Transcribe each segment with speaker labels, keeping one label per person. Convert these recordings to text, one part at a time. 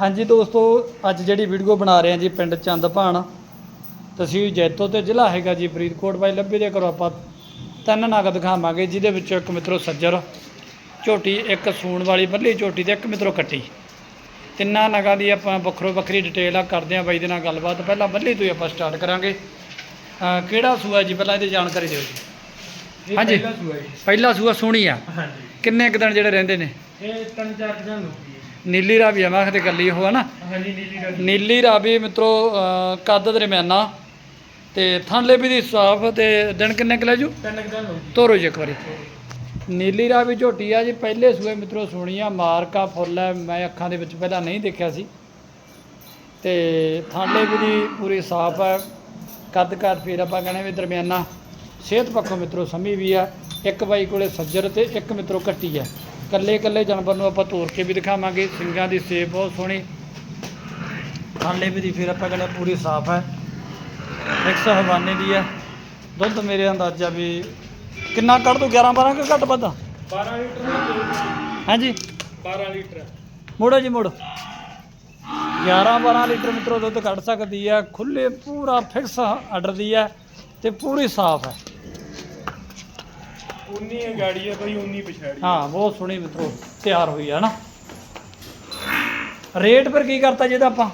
Speaker 1: ਹਾਂਜੀ ਦੋਸਤੋ ਅੱਜ ਜਿਹੜੀ ਵੀਡੀਓ ਬਣਾ ਰਹੇ ਹਾਂ ਜੀ ਪਿੰਡ ਚੰਦਪਾਣ ਤਹਿਸੀਲ ਜੈਤੋ ਤੇ ਜ਼ਿਲ੍ਹਾ ਹੈਗਾ ਜੀ ਫਰੀਦਕੋਟ ਬਾਈ ਲੱਭੀ ਦੇ ਕਰੋ ਆਪਾਂ ਤਿੰਨ ਨਗ ਦਿਖਾਵਾਂਗੇ ਜਿਹਦੇ ਵਿੱਚੋਂ ਇੱਕ ਮਿੱਤਰੋ ਸੱਜਰ ਝੋਟੀ ਇੱਕ ਸੂਣ ਵਾਲੀ ਬੱਲੀ ਝੋਟੀ ਤੇ ਇੱਕ ਮਿੱਤਰੋ ਕੱਟੀ। ਤਿੰਨਾਂ ਨਗਾਂ ਦੀ ਆਪਾਂ ਵੱਖਰੋ ਵੱਖਰੀ ਡਿਟੇਲ ਆ ਕਰਦੇ ਹਾਂ ਬਾਈ ਦੇ ਨਾਲ ਗੱਲਬਾਤ। ਪਹਿਲਾਂ ਬੱਲੀ ਤੋਂ ਆਪਾਂ ਸਟਾਰਟ ਕਰਾਂਗੇ। ਕਿਹੜਾ ਸੂਆ ਜੀ? ਪਹਿਲਾਂ ਇਹਦੀ ਜਾਣਕਾਰੀ ਦਿਓ ਜੀ। ਹਾਂਜੀ।
Speaker 2: ਪਹਿਲਾ ਸੂਆ
Speaker 1: ਸੋਹਣੀ ਆ।
Speaker 2: ਹਾਂਜੀ।
Speaker 1: ਕਿੰਨੇ ਕੁ ਦਿਨ ਜਿਹੜੇ ਰਹਿੰਦੇ ਨੇ?
Speaker 2: ਇਹ ਤਿੰਨ ਚਾਰ ਦਿਨ ਗਏ
Speaker 1: ਨੀਲੀ ਰਾਵੀ ਆ ਮੈਂ ਕਿਤੇ ਗੱਲੀ ਉਹ ਆ ਨਾ।
Speaker 2: ਹਾਂਜੀ ਨੀਲੀ ਰੰਗ
Speaker 1: ਨੀਲੀ ਰਾਵੀ ਮਿੱਤਰੋ ਕੱਦ ਦਰਮਿਆਨਾ ਤੇ ਥਣਲੇ ਵੀ ਦੀ ਸਾਫ਼ ਤੇ ਦਿਨ ਕਿੰਨੇ ਕੁ ਲੈ ਜੂ?
Speaker 2: ਤਿੰਨ ਕੁ ਦਿਨ ਹੋ ਗਏ।
Speaker 1: ਤੋਰੋ ਜੀ ਇੱਕ ਵਾਰੀ। ਨੀਲੀ ਰਾਵੀ ਝੋਟੀ ਆ ਜੀ ਪਹਿਲੇ ਸੂਏ ਮਿੱਤਰੋ ਸੁਣੀ ਆ ਮਾਰਕਾ ਫੁੱਲ ਹੈ ਮੈਂ ਅੱਖਾਂ ਦੇ ਵਿੱਚ ਪਹਿਲਾਂ ਨਹੀਂ ਦੇਖਿਆ ਸੀ। ਤੇ ਥਣਲੇ ਵੀ ਦੀ ਪੂਰੀ ਸਾਫ਼ ਹੈ ਕੱਦ ਘੱਟ ਫਿਰ ਆਪਾਂ ਕਹਿੰਦੇ ਵੀ ਦਰਮਿਆਨਾ। ਸਿਹਤ ਪੱਖੋਂ ਮਿੱਤਰੋ ਸਮੀ ਵੀ ਆ ਇੱਕ ਬਾਈ ਕੋਲੇ ਸੱਜਰ ਤੇ ਇੱਕ ਮਿੱਤਰੋ ਕੱਟੀ ਆ। ਕੱਲੇ ਕੱਲੇ ਜਾਨਵਰ ਨੂੰ ਆਪਾਂ ਤੋਰ ਕੇ ਵੀ ਦਿਖਾਵਾਂਗੇ। ਸਿੰਗਾਂ ਦੀ ਸੇਪ ਬਹੁਤ ਸੋਹਣੀ। ਥਣਲੇ ਵੀ ਦੀ ਫਿਰ ਆਪਾਂ ਕਹਿੰਦੇ ਪੂਰੀ ਸਾਫ਼ ਹੈ। 100 ਹਵਾਨੇ ਦੀ ਹੈ। ਦੁੱਧ ਮੇਰੇ ਅੰਦਾਜ਼ਾ ਵੀ ਕਿੰਨਾ ਕੱਢ ਦੋ 11 12 ਕਿ ਘੱਟ ਵੱਧ?
Speaker 2: 12 ਲੀਟਰ।
Speaker 1: ਹਾਂਜੀ।
Speaker 2: 12 ਲੀਟਰ।
Speaker 1: ਮੋੜੋ ਜੀ ਮੋੜ। 11 12 ਲੀਟਰ ਮਿੱਤਰੋ ਦੁੱਧ ਕੱਢ ਸਕਦੀ ਹੈ। ਖੁੱਲੇ ਪੂਰਾ ਫਿਕਸ ਆਰਡਰ ਦੀ ਹੈ ਤੇ ਪੂਰੀ ਸਾਫ਼ ਹੈ।
Speaker 2: 19 ਹੈ ਗਾੜੀ ਹੈ ਕੋਈ 19 ਪਛਾੜੀ
Speaker 1: ਹਾਂ ਬਹੁਤ ਸੋਹਣੀ ਮਿੱਤਰੋ ਤਿਆਰ ਹੋਈ ਹੈ ਨਾ ਰੇਟ ਫਿਰ ਕੀ ਕਰਤਾ ਜਿਹਦਾ ਆਪਾਂ?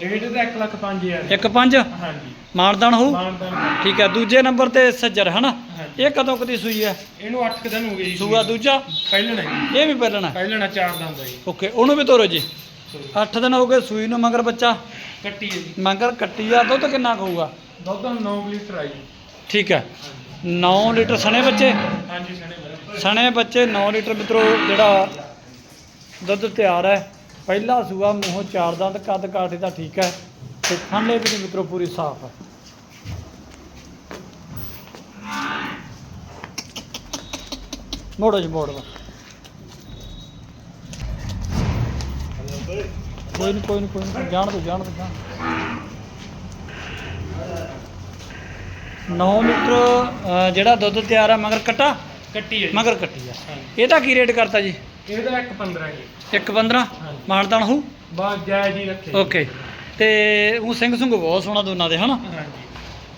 Speaker 2: ਰੇਟ ਦਾ 1 ਲੱਖ 5000
Speaker 1: ਇੱਕ ਪੰਜ?
Speaker 2: ਹਾਂਜੀ।
Speaker 1: ਮਾਨਦਾਨ ਹੋਊ?
Speaker 2: ਮਾਨਦਾਨ
Speaker 1: ਠੀਕ ਹੈ ਦੂਜੇ ਨੰਬਰ ਤੇ ਸੱਜਰ ਹਨਾ?
Speaker 2: ਹਾਂਜੀ।
Speaker 1: ਇਹ ਕਦੋਂ ਕਦੀ ਸੂਈ ਹੈ?
Speaker 2: ਇਹਨੂੰ 8 ਦਿਨ ਹੋ ਗਏ ਜੀ
Speaker 1: ਸੂਆ ਦੂਜਾ?
Speaker 2: ਪਹਿਲਣਾ ਜੀ।
Speaker 1: ਇਹ ਵੀ ਪਹਿਲਣਾ
Speaker 2: ਪਹਿਲਣਾ ਚਾਰ ਦਾ ਹੁੰਦਾ ਜੀ।
Speaker 1: ਓਕੇ ਉਹਨੂੰ ਵੀ ਤੋਰੋ ਜੀ। 8 ਦਿਨ ਹੋ ਗਏ ਸੂਈ ਨੂੰ ਮਗਰ ਬੱਚਾ?
Speaker 2: ਕੱਟੀ ਹੈ ਜੀ।
Speaker 1: ਮਗਰ ਕੱਟੀ ਆ ਦੁੱਧ ਕਿੰਨਾ ਕਹੂਗਾ
Speaker 2: ਦੁੱਧ 9 ਲੀਟਰ ਆ ਜੀ।
Speaker 1: ਠੀਕ ਹੈ। 9 ਲੀਟਰ ਸਣੇ ਬੱਚੇ?
Speaker 2: ਹਾਂਜੀ ਸਣੇ
Speaker 1: ਸਣੇ ਬੱਚੇ 9 ਲੀਟਰ ਮਿੱਤਰੋ ਜਿਹੜਾ ਦੁੱਧ ਤਿਆਰ ਹੈ ਪਹਿਲਾ ਸੂਆ ਮੂੰਹੋਂ ਚਾਰ ਦੰਦ ਕੱਦ ਕਾਠੇ ਦਾ ਠੀਕ ਹੈ ਤੇ ਖਾਣੇ ਵੀ ਮਿੱਤਰੋ ਪੂਰੀ ਸਾਫ਼ ਹੈ। ਮੋੜੋ ਜੀ ਮੋੜੋ। ਕੋਈ ਨਹੀਂ ਕੋਈ ਨਹੀਂ ਕੋਈ ਨਹੀਂ ਜਾਣ ਦੋ ਜਾਣ ਦੋ ਜਾਣ ਨੌ ਲੀਟਰ ਜਿਹੜਾ ਦੁੱਧ ਤਿਆਰ ਹੈ ਮਗਰ ਕਟਾ?
Speaker 2: ਕੱਟੀ ਹੈ ਜੀ।
Speaker 1: ਮਗਰ ਕੱਟੀ ਆ।
Speaker 2: ਹਾਂਜੀ।
Speaker 1: ਇਹਦਾ ਕੀ ਰੇਟ ਕਰਤਾ ਜੀ?
Speaker 2: ਇਹਦਾ 1 15 ਜੀ।
Speaker 1: 1 15
Speaker 2: ਹਾਂਜੀ।
Speaker 1: ਮਾਨਤਾਨ ਹੋ?
Speaker 2: ਬਾਅਦ ਜਾਇਜ਼ ਹੀ ਰੱਖੇ
Speaker 1: ਓਕੇ। ਤੇ ਉਹ ਸਿੰਘ ਸੁੰਗ ਬਹੁਤ ਸੋਹਣਾ ਦੋਨਾਂ ਦੇ ਹਨਾ?
Speaker 2: ਹਾਂਜੀ।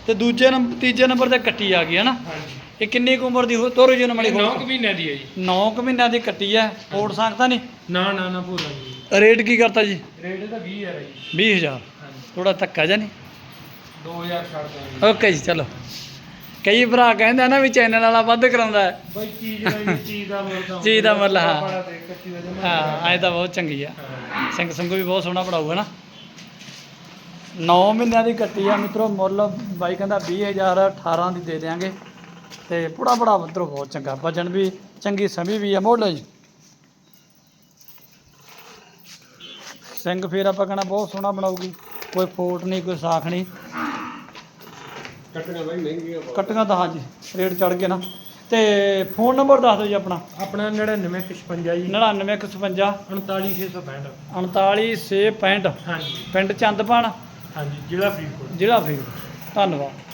Speaker 1: ਤੇ ਦੂਜੇ ਨੰਬਰ ਤੀਜੇ ਨੰਬਰ ਤੇ ਕੱਟੀ ਆ ਗਈ ਹਨਾ?
Speaker 2: ਹਾਂਜੀ।
Speaker 1: ਇਹ ਕਿੰਨੀ ਕੁ ਉਮਰ ਦੀ ਹੋ ਤੋਰੋ ਜੀ
Speaker 2: ਇਹ 9 ਮਹੀਨਿਆਂ ਦੀ ਹੈ ਜੀ।
Speaker 1: 9 ਕੁ ਮਹੀਨਿਆਂ ਦੀ ਕੱਟੀ ਆ। ਓਟ ਸਕਦਾ ਨਹੀਂ?
Speaker 2: ਨਾ ਨਾ ਨਾ ਪੂਰਾ ਜੀ।
Speaker 1: ਰੇਟ ਕੀ ਕਰਤਾ ਜੀ?
Speaker 2: ਰੇਟ ਇਹਦਾ 20 ਹੈ ਜੀ।
Speaker 1: 20000
Speaker 2: ਹਾਂਜੀ।
Speaker 1: ਥੋੜਾ ਧੱਕਾ ਜਾਂ ਨਹੀਂ?
Speaker 2: 2000 ਛੱਡ ਦਾਂਗੇ
Speaker 1: ਓਕੇ ਜੀ ਚਲੋ। ਕਈ ਭਰਾ ਕਹਿੰਦੇ ਆ ਨਾ ਵੀ ਚੈਨਲ ਵਾਲਾ ਵੱਧ ਕਰਾਉਂਦਾ ਹੈ।
Speaker 2: ਬਈ ਚੀਜ਼ ਦਾ ਵੀ ਚੀਜ਼ ਦਾ ਮੁੱਲ ਤਾਂ
Speaker 1: ਚੀਜ਼ ਦਾ ਮੁੱਲ, ਹਾਂ।
Speaker 2: ਬੜਾ
Speaker 1: ਹਾਂ ਐ ਤਾਂ ਬਹੁਤ ਚੰਗੀ ਆ। ਸਿੰਘ ਸੰਗੂ ਵੀ ਬਹੁਤ ਸੋਹਣਾ ਪੜਾਊਗਾ ਨਾ। 9 ਮਹੀਨਿਆਂ ਦੀ ਕੱਟੀ ਆ ਮਿੱਤਰੋ ਮੁੱਲ ਬਾਈ ਕਹਿੰਦਾ 20000 18 ਦੀ ਦੇ ਦੇਾਂਗੇ ਤੇ ਪੁੜਾ ਪੁੜਾ ਮਿੱਤਰੋ ਬਹੁਤ ਚੰਗਾ। ਵਜਨ ਵੀ ਚੰਗੀ ਸਮੀ ਵੀ ਆ ਮੋੜ ਜੀ। ਸਿੰਘ ਫੇਰ ਆਪਾਂ ਕਹਿਣਾ ਬਹੁਤ ਸੋਹਣਾ ਬਣਾਊਗੀ। ਕੋਈ ਫੋਟ ਨਹੀਂ ਕੋਈ ਸਾਖ ਨਹੀਂ।
Speaker 2: ਕੱਟੀਆਂ ਬਾਈ ਮਹਿੰਗੀਆਂ ਬਹੁਤ।
Speaker 1: ਕੱਟੀਆਂ ਤਾਂ ਹਾਂਜੀ ਰੇਟ ਚੜ ਗਏ ਨਾ। ਤੇ ਫੋਨ ਨੰਬਰ ਦੱਸ ਦਿਓ ਜੀ ਆਪਣਾ।
Speaker 2: ਆਪਣਾ 9956 ਜੀ।
Speaker 1: 9955
Speaker 2: 39665
Speaker 1: 39665
Speaker 2: ਹਾਂਜੀ।
Speaker 1: ਪਿੰਡ ਚੰਦਪਾਣ
Speaker 2: ਹਾਂਜੀ ਜ਼ਿਲ੍ਹਾ ਫਰੀਦਕੋਟ।
Speaker 1: ਜ਼ਿਲ੍ਹਾ ਫਰੀਦਕੋਟ। ਧੰਨਵਾਦ।